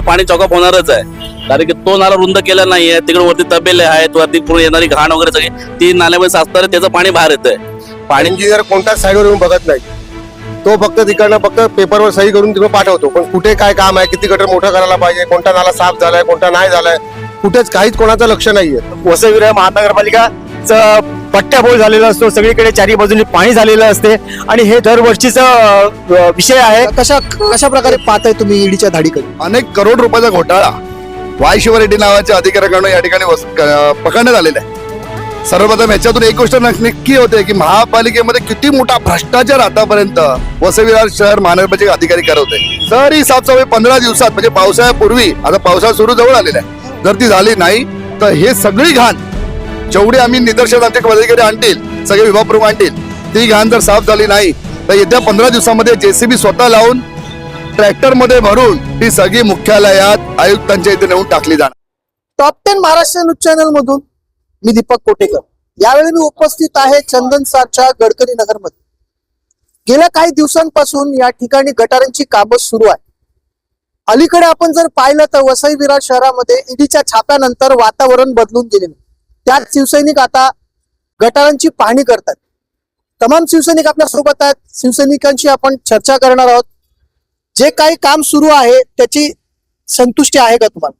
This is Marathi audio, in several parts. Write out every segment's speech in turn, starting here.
पाणी चॉकअप होणारच आहे. कारण की तो नाला रुंद केला नाहीये तिकडे वरती तबेले आहेत वरती पुढे येणारी घाण वगैरे सगळी. ती नाल्यामध्ये साचणार त्याचं पाणी बाहेर येतंय. पाणी इंजिनियर कोणत्याच साईडवर येऊन बघत नाही. तो फक्त तिकडनं फक्त पेपरवर सही करून तिकडे पाठवतो. पण कुठे काय काम आहे किती गटर मोठं करायला पाहिजे कोणता नाला साफ झालाय कोणता नाही झालाय कुठेच काहीच कोणाचं लक्ष नाहीये. वसई विरार महानगरपालिका पट्ट्याबोळ झालेला असतो सगळीकडे चारी बाजूनी पाणी झालेलं असते. आणि हे दरवर्षीचा विषय आहे. कशा कशा प्रकारे पाहताय तुम्ही ईडीच्या धाडीकडे? अनेक करोड रुपयाचा घोटाळा वाय शिवा रेड्डी नावाच्या अधिकाऱ्याकडून या ठिकाणी पकडण्यात आलेला आहे. सर्वप्रथम याच्यातून एक गोष्ट नक- नक्की होते की महापालिकेमध्ये किती मोठा भ्रष्टाचार आतापर्यंत वसविरार शहर महानगरपालिका अधिकारी करवते जर ही साफसफाई पंधरा दिवसात म्हणजे पावसाळ्यापूर्वी आता पावसाळा सुरू जवळ आलेला आहे. जर ती झाली नाही तर हे सगळी घाण जेवढे आम्ही निदर्शन आमच्या आणतील सगळे विभाग प्रमुख आणतील ती घाण जर साफ झाली नाही तर येत्या पंधरा दिवसामध्ये जेसीबी स्वतः लावून ट्रॅक्टरमध्ये भरून ती सगळी मुख्यालयात आयुक्तांच्या इथे नेऊन टाकली जाणार. Top ten Maharashtra news channel मधून मी दीपक कोटेकर. यावेळी मी उपस्थित आहे चंदन सारच्या गडकरी नगरमध्ये गेल्या काही दिवसांपासून या ठिकाणी गटारांची कामं सुरू आहे. अलीकडे आपण जर पाहिलं तर वसई विरार शहरामध्ये ईडीच्या छाप्यानंतर वातावरण बदलून गेलेलं त्यात शिवसैनिक आता गटारांची पाहणी करतात. तमाम शिवसैनिक आपल्यासोबत आहेत. शिवसैनिकांशी आपण चर्चा करणार आहोत. जे काही काम सुरू आहे त्याची संतुष्टी आहे का तुम्हाला?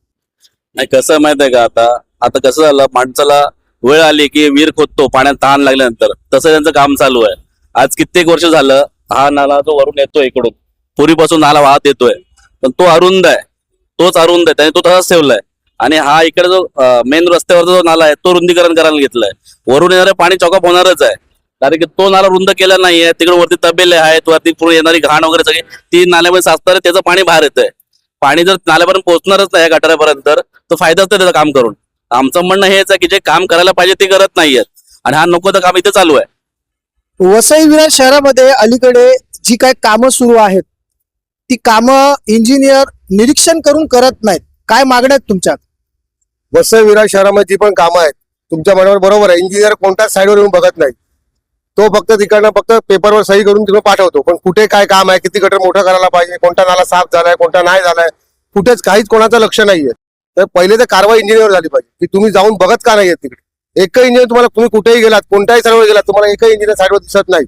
नाही कसं माहीत आहे का आता? आता कसं झालं? माणसाला वेळ आली की विहीर खोदतो पाण्यात तहान लागल्यानंतर. तसं त्यांचं काम चालू आहे. आज कित्येक वर्ष झालं हा नाला जो वरून येतोय इकडून पूर्वीपासून नाला वाहत येतोय. पण तो अरुंद आहे. तोच अरुंद आहे. त्याने तो तसाच ठेवलाय. आणि हा इकडे जो मेन रस्त्यावरचा जो नाला आहे तो रुंदीकरण करायला घेतलाय. वरून येणारे पाणी चौकाप होणारच आहे. कारण की तो नाला रुंद केला नाहीये तिकडे वरती तबेले आहेत वरती पुढे येणारी घाण वगैरे सगळी ती नाल्यामध्ये साचणार त्याचं पाणी बाहेर येतंय. पाणी जर नाल्यापर्यंत पोहोचणारच नाही या गटारापर्यंत तर फायदाच नाही त्याचं काम करून. आमचं म्हणणं हेच आहे की जे काम करायला पाहिजे ते करत नाहीयेत. आणि हा नको तर काम इथे चालू आहे. वसई विरार शहरामध्ये अलीकडे जी काही कामं सुरू आहेत ती कामं इंजिनियर निरीक्षण करून करत नाहीत. काय मागण्या आहेत तुमच्या वसई विरार शहरामध्ये जी पण कामं आहेत. तुमच्या मनावर बरोबर आहे. इंजिनियर कोणत्याच साईडवर येऊन बघत नाही. तो फक्त तिकडनं फक्त पेपरवर सही करून तिकडे पाठवतो. पण कुठे काय काम आहे? किती गटर मोठं करायला पाहिजे? कोणता नाला साफ झालाय? कोणता नाही झालाय? कुठेच काहीच कोणाचं लक्ष नाहीये. तर पहिले तर कारवाई इंजिनियर झाली पाहिजे. की तुम्ही जाऊन बघत का नाहीये तिकडे? एकही इंजिनियर तुम्हाला तुम्ही कुठेही गेलात कोणत्याही साईडवर गेलात तुम्हाला एकही इंजिनियर साईडवर दिसत नाही.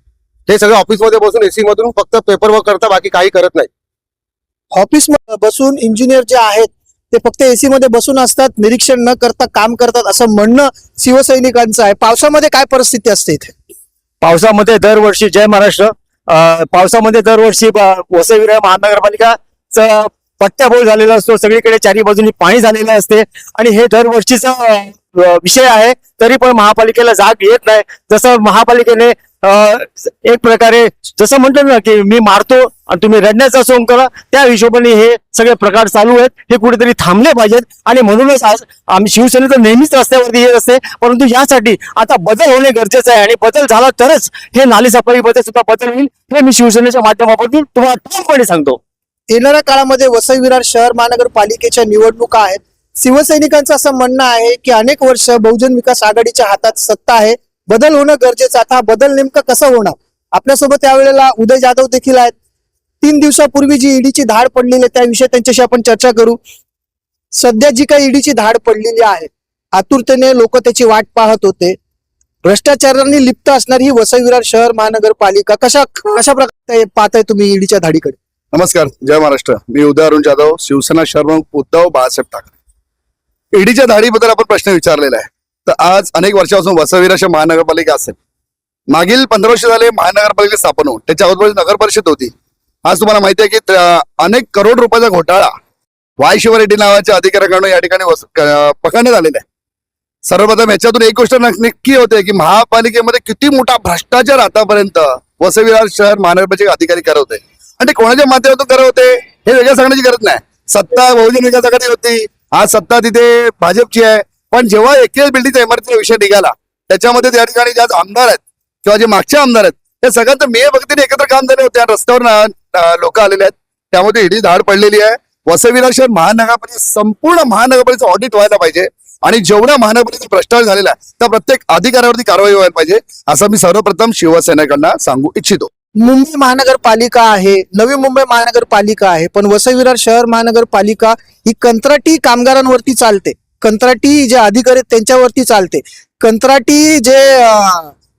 हे सगळं ऑफिसमध्ये बसून एसी मधून फक्त पेपर वर्क करता बाकी काही करत नाही. ऑफिस बसून इंजिनियर जे आहेत ते फक्त एसी मध्ये बसून असतात निरीक्षण न करता काम करतात असं म्हणणं शिवसैनिकांचं आहे. पावसामध्ये काय परिस्थिती असते इथे? पावसामध्ये दरवर्षी जय महाराष्ट्र. पावसामध्ये दरवर्षी वसईविरा महानगरपालिका पट्ट्याबोळ झालेला असतो. सगळीकडे चारी बाजूनी पाणी झालेलं असते. आणि हे दरवर्षीचा विषय आहे. तरी पण महापालिकेला जाग येत नाही. जसं महापालिकेने एक प्रकारे जसं म्हणतो ना की मी मारतो आणि तुम्ही रडण्याचा सोंग करा त्या हिशोबाने हे सगळे प्रकार चालू आहेत. हे कुठेतरी थांबले पाहिजेत. आणि म्हणूनच आज आम्ही शिवसेने तर नेहमीच रस्त्यावरती येत असते. परंतु यासाठी आता बदल होणे गरजेचं आहे. आणि बदल झाला तरच हे नाली सफाईमध्ये सुद्धा बदल होईल. हे मी शिवसेनेच्या माध्यमापासून तुम्हाला ठामपणे सांगतो. येणाऱ्या काळामध्ये वसई विरार शहर महानगरपालिकेच्या निवडणुका आहेत. शिवसैनिकांचं असं म्हणणं आहे की अनेक वर्ष बहुजन विकास आघाडीच्या हातात सत्ता आहे. बदल होणं गरजेचं आता हा बदल नेमका कसा होणार? आपल्यासोबत त्यावेळेला उदय जाधव देखील आहेत. तीन दिवसापूर्वी जी ईडीची धाड पडलेली आहे त्याविषयी त्यांच्याशी आपण चर्चा करू. सध्या जी काही ईडीची धाड पडलेली आहे आतुरतेने लोक त्याची वाट पाहत होते. भ्रष्टाचारांनी लिप्त असणारी ही वसई विरार शहर महानगरपालिका कशा कशा प्रकारे पाहताय तुम्ही ईडीच्या धाडीकडे? नमस्कार जय महाराष्ट्र. मी उदय अरुण जाधव शिवसेना शहर उद्धव बाळासाहेब ठाकरे. ईडीच्या धाडीबद्दल आपण प्रश्न विचारलेला आहे. तर आज अनेक वर्षापासून वसविराच्या महानगरपालिका असेल. मागील पंधरा वर्ष झाले महानगरपालिका स्थापन होऊन. त्याच्या अगोदर नगर परिषद होती. आज तुम्हाला माहिती आहे की अनेक करोड रुपयाचा घोटाळा वाय शिवरेड्डी नावाच्या अधिकाऱ्याकडून या ठिकाणी पकडण्यात आलेला आहे. सर्वप्रथम याच्यातून एक गोष्ट नक्की होते की महापालिकेमध्ये किती मोठा भ्रष्टाचार आतापर्यंत वसविरार शहर महानगरपालिका अधिकारी करवते आणि ते कोणाच्या माध्यमातून करवते हे वेगळं सांगण्याची गरज नाही. सत्ता बहुजन विकास आघाडी होती. आज सत्ता तिथे भाजपची आहे. पण जेव्हा एकेच बिल्डिंगचा इमारतीचा विषय निघाला त्याच्यामध्ये त्या ठिकाणी ज्या आमदार आहेत किंवा जे मागचे आमदार आहेत त्या सगळ्यांचं मेय भक्तीने एकत्र काम झाले होते. रस्त्यावर लोक आलेले आहेत. त्यामध्ये ईडी धाड पडलेली आहे. वसविरार शहर महानगरपालिका संपूर्ण महानगरपालिकेचं ऑडिट व्हायला पाहिजे. आणि जेवढ्या महानगरपालिकेचा भ्रष्टाचार झालेला आहे त्या प्रत्येक अधिकाऱ्यावरती कारवाई व्हायला पाहिजे असं मी सर्वप्रथम शिवसेनेकडनं सांगू इच्छितो. मुंबई महानगरपालिका आहे नवी मुंबई महानगरपालिका आहे पण वसविरार शहर महानगरपालिका ही कंत्राटी कामगारांवरती चालते. कंत्राटी जे अधिकारी आहेत त्यांच्यावरती चालते. कंत्राटी जे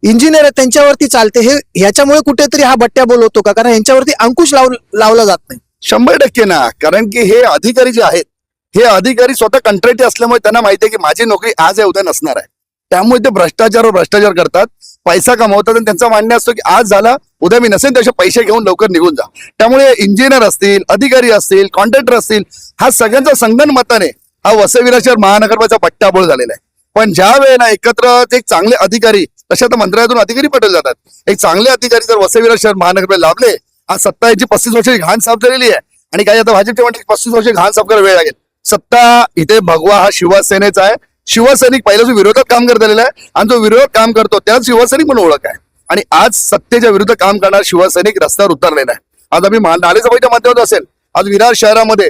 इंजिनियर आहेत त्यांच्यावरती चालते. हे ह्याच्यामुळे कुठेतरी हा बट्ट्या बोल होतो का? कारण यांच्यावरती अंकुश लाव लावला जात नाही. शंभर टक्के ना. कारण की हे अधिकारी जे आहेत हे अधिकारी स्वतः कंत्राटी असल्यामुळे त्यांना माहिती आहे की माझी नोकरी आज आहे उद्या नसणार आहे. त्यामुळे ते भ्रष्टाचार भ्रष्टाचार करतात. पैसा कमवतात आणि त्यांचं मान्य असतं की आज झाला उद्या मी नसेल तसे पैसे घेऊन लवकर निघून जा. त्यामुळे इंजिनियर असतील अधिकारी असतील कॉन्ट्रॅक्टर असतील हा सगळ्यांचा संगणमताने हा वसई शहर महानगरपालिका पट्टाबोळ झालेला आहे. पण ज्या वेळेला एकत्र ते एक चांगले अधिकारी तशा तर मंत्रालयातून अधिकारी पटवले जातात. एक चांगले अधिकारी जर वसई शहर महानगरपालिका लाभले आज सत्ता याची पस्तीस वर्षाची घाण साफ झालेली आहे. आणि काही आता भाजपचे म्हणते पस्तीस वर्ष घाण साफ करायला वेळ लागेल. सत्ता इथे भगवा हा शिवसेनेचा आहे. शिवसैनिक पहिला जो विरोधात काम करत आलेला आहे. आणि जो विरोधात काम करतो त्याच शिवसैनिक म्हणून ओळख आहे. आणि आज सत्तेच्या विरुद्ध काम करणारा शिवसैनिक रस्त्यावर उतरलेला आहे. आज आम्ही महा- नालेसभाईच्या माध्यमातून असेल. आज विरार शहरामध्ये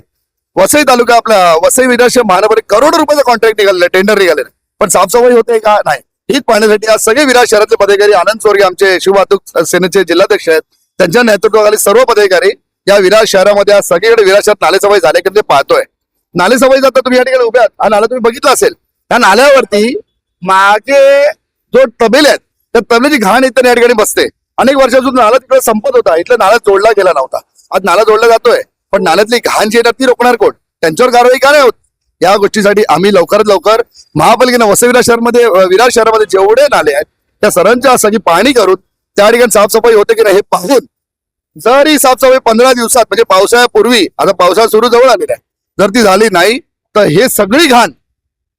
वसई तालुका आपला वसई विरार महानगर करोडो रुपयाचा कॉन्ट्रॅक्ट निघालेला टेंडर निघाले पण साफसफाई होते का? नाही. हीच पाहण्यासाठी आज सगळे विरार शहरातले पदाधिकारी आनंद चोरगे आमचे शिववाहतूक सेनेचे जिल्हाध्यक्ष आहेत. त्यांच्या नेतृत्वाखाली सर्व पदाधिकारी या विरार शहरामध्ये आज सगळीकडे विरार शहरात नालेसफाई झाले की ते पाहतोय. नालेसफाई जाता तुम्ही या ठिकाणी उभ्या हा नाला तुम्ही बघितला असेल. त्या नाल्यावरती मागे जो तबेल आहेत त्या तबेल्याची घाण इथं या ठिकाणी बसते. अनेक वर्षापासून नाला तिकडे संपत होता. इथला नाला जोडला गेला नव्हता. आज नाला जोडला जातोय. पण नाल्यातली घाण जी येतात ती रोखणार कोण? त्यांच्यावर कारवाई का नाही होत? या गोष्टीसाठी आम्ही लवकरात लवकर महापालिकेनं वसविरा शहरमध्ये विरार शहरामध्ये जेवढे नाले आहेत त्या सरांच्या सगळी पाहणी करून त्या ठिकाणी साफसफाई होते की नाही हे पाहून जर ही साफसफाई पंधरा दिवसात म्हणजे पावसाळ्यापूर्वी आता पावसाळा सुरू जवळ आलेला आहे जर ती झाली नाही तर हे सगळी घाण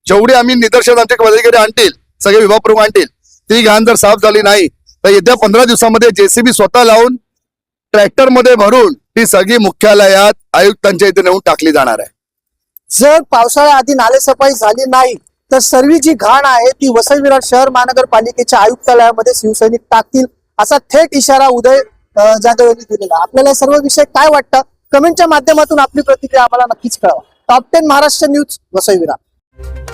जेवढी आम्ही निदर्शन आमचे पदाधिकारी आणतील सगळे विभाग प्रमुख आणतील ती घाण जर साफ झाली नाही तर येत्या पंधरा दिवसामध्ये जेसीबी स्वतः लावून ट्रॅक्टरमध्ये भरून ही सगळी मुख्यालयात आयुक्तांच्या इथे नेऊन टाकली जाणार आहे. जर पावसाळ्याआधी नालेसफाई झाली नाही तर सर्व जी घाण आहे ती वसई विराट शहर महानगरपालिकेच्या आयुक्तालयामध्ये शिवसैनिक टाकतील असा थेट इशारा उदय जाधव यांनी दिलेला आपल्याला सर्व विषय काय वाटतं? कमेंटच्या माध्यमातून आपली प्रतिक्रिया आम्हाला नक्कीच कळवा. Top ten Maharashtra news Vasai Virat